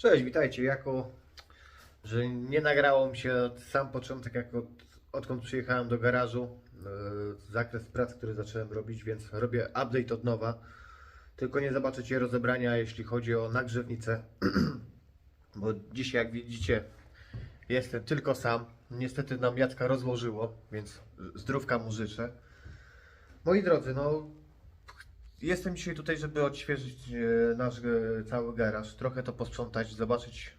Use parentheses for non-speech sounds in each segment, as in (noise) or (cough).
Cześć, witajcie. Jako, że nie nagrało mi się od sam początek, jak od, odkąd przyjechałem do garażu, e, zakres prac, który zacząłem robić, więc robię update od nowa. Tylko nie zobaczycie rozebrania, jeśli chodzi o nagrzewnicę, (clears throat) bo dzisiaj, jak widzicie, jestem tylko sam. Niestety nam Jacka rozłożyło, więc zdrówka mu życzę. Moi drodzy, no Jestem dzisiaj tutaj, żeby odświeżyć e, nasz e, cały garaż, trochę to posprzątać, zobaczyć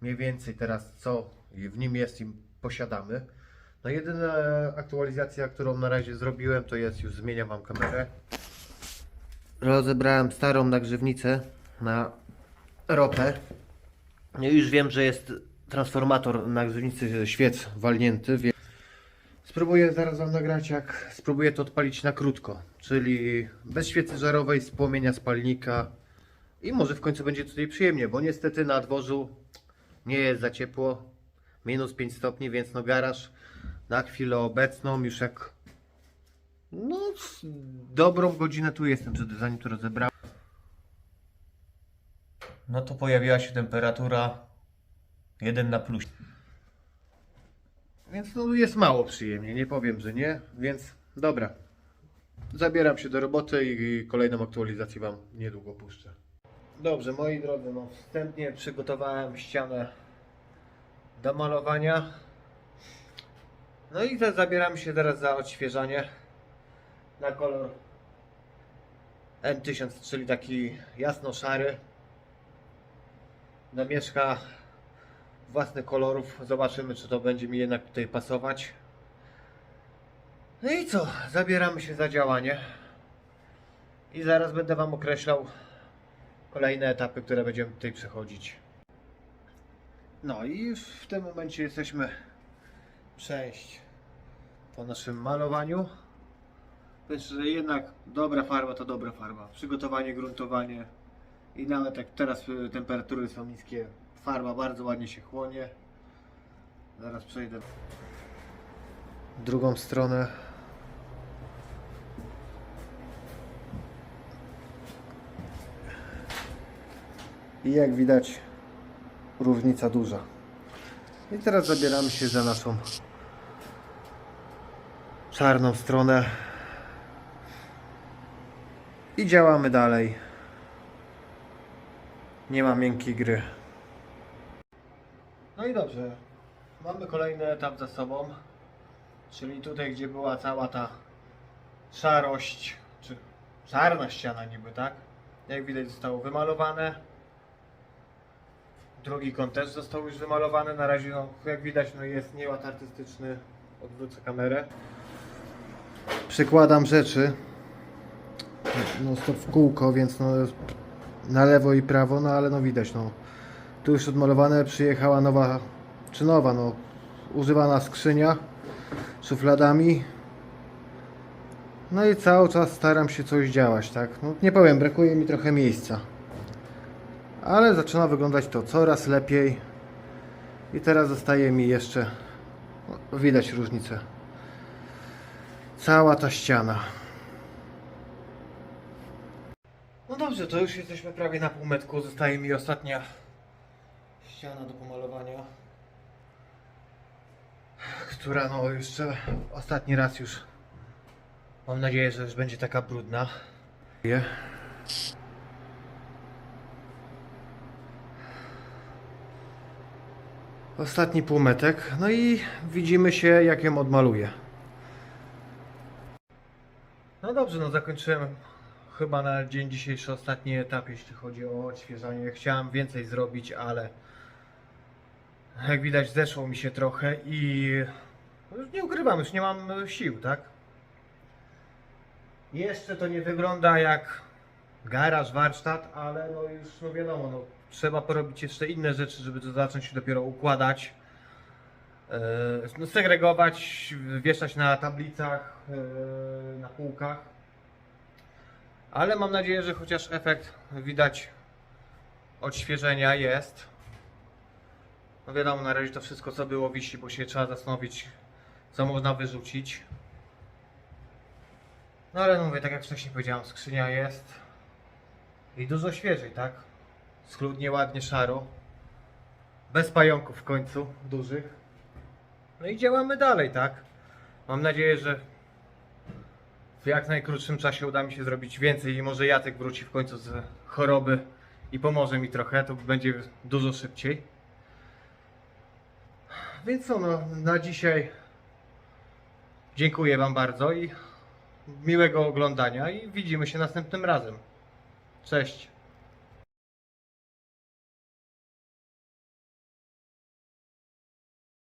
mniej więcej teraz co w nim jest i posiadamy. No jedyna aktualizacja, którą na razie zrobiłem, to jest, już zmieniam Wam kamerę. Rozebrałem starą nagrzewnicę na ropę. No już wiem, że jest transformator nagrzewnicy świec walnięty, więc Spróbuję zaraz Wam nagrać, jak spróbuję to odpalić na krótko, czyli bez świecy żarowej, z płomienia spalnika i może w końcu będzie tutaj przyjemnie, bo niestety na dworzu nie jest za ciepło, minus 5 stopni, więc no garaż na chwilę obecną już jak no dobrą godzinę tu jestem, żeby zanim to rozebrałem. No to pojawiła się temperatura 1 na plus. Więc no jest mało przyjemnie, nie powiem, że nie, więc dobra. Zabieram się do roboty i kolejną aktualizację Wam niedługo puszczę. Dobrze, moi drodzy, no wstępnie przygotowałem ścianę do malowania. No i te zabieram się teraz za odświeżanie na kolor M1000, czyli taki jasno-szary. Namieszka własnych kolorów. Zobaczymy, czy to będzie mi jednak tutaj pasować. No i co? Zabieramy się za działanie. I zaraz będę Wam określał kolejne etapy, które będziemy tutaj przechodzić. No i w tym momencie jesteśmy część po naszym malowaniu. Więc, że jednak dobra farba to dobra farba. Przygotowanie, gruntowanie i nawet jak teraz y, temperatury są niskie, farba bardzo ładnie się chłonie. Zaraz przejdę drugą stronę. I jak widać różnica duża. I teraz zabieramy się za naszą czarną stronę. I działamy dalej. Nie ma miękkiej gry. No i dobrze. Mamy kolejny etap za sobą. Czyli tutaj, gdzie była cała ta szarość, czy czarna ściana niby, tak? Jak widać zostało wymalowane. Drugi kąt też został już wymalowany. Na razie, no, jak widać, no jest nieład artystyczny. Odwrócę kamerę. Przykładam rzeczy. No to w kółko, więc no na lewo i prawo, no ale no widać, no tu już odmalowane, przyjechała nowa, czy nowa, no używana skrzynia szufladami. No i cały czas staram się coś działać, tak? No, nie powiem, brakuje mi trochę miejsca. Ale zaczyna wyglądać to coraz lepiej. I teraz zostaje mi jeszcze, widać różnicę. Cała ta ściana. No dobrze, to już jesteśmy prawie na półmetku. Zostaje mi ostatnia ściana do pomalowania. Która no jeszcze ostatni raz już mam nadzieję, że już będzie taka brudna. Ostatni półmetek. No i widzimy się jak ją odmaluję. No dobrze, no zakończyłem chyba na dzień dzisiejszy ostatni etap, jeśli chodzi o odświeżanie. Chciałem więcej zrobić, ale jak widać zeszło mi się trochę i nie ukrywam, już nie mam sił, tak? Jeszcze to nie wygląda jak garaż, warsztat, ale no już no wiadomo, no, trzeba porobić jeszcze inne rzeczy, żeby to zacząć dopiero układać. Yy, no, segregować, wieszać na tablicach, yy, na półkach. Ale mam nadzieję, że chociaż efekt widać odświeżenia jest. No wiadomo, na razie to wszystko co było wisi, bo się trzeba zastanowić, co można wyrzucić. No ale mówię, tak jak wcześniej powiedziałem, skrzynia jest i dużo świeżej, tak? Schludnie, ładnie, szaro. Bez pająków w końcu, dużych. No i działamy dalej, tak? Mam nadzieję, że w jak najkrótszym czasie uda mi się zrobić więcej i może Jacek wróci w końcu z choroby i pomoże mi trochę, to będzie dużo szybciej. Więc co, no, na dzisiaj dziękuję Wam bardzo i miłego oglądania i widzimy się następnym razem. Cześć.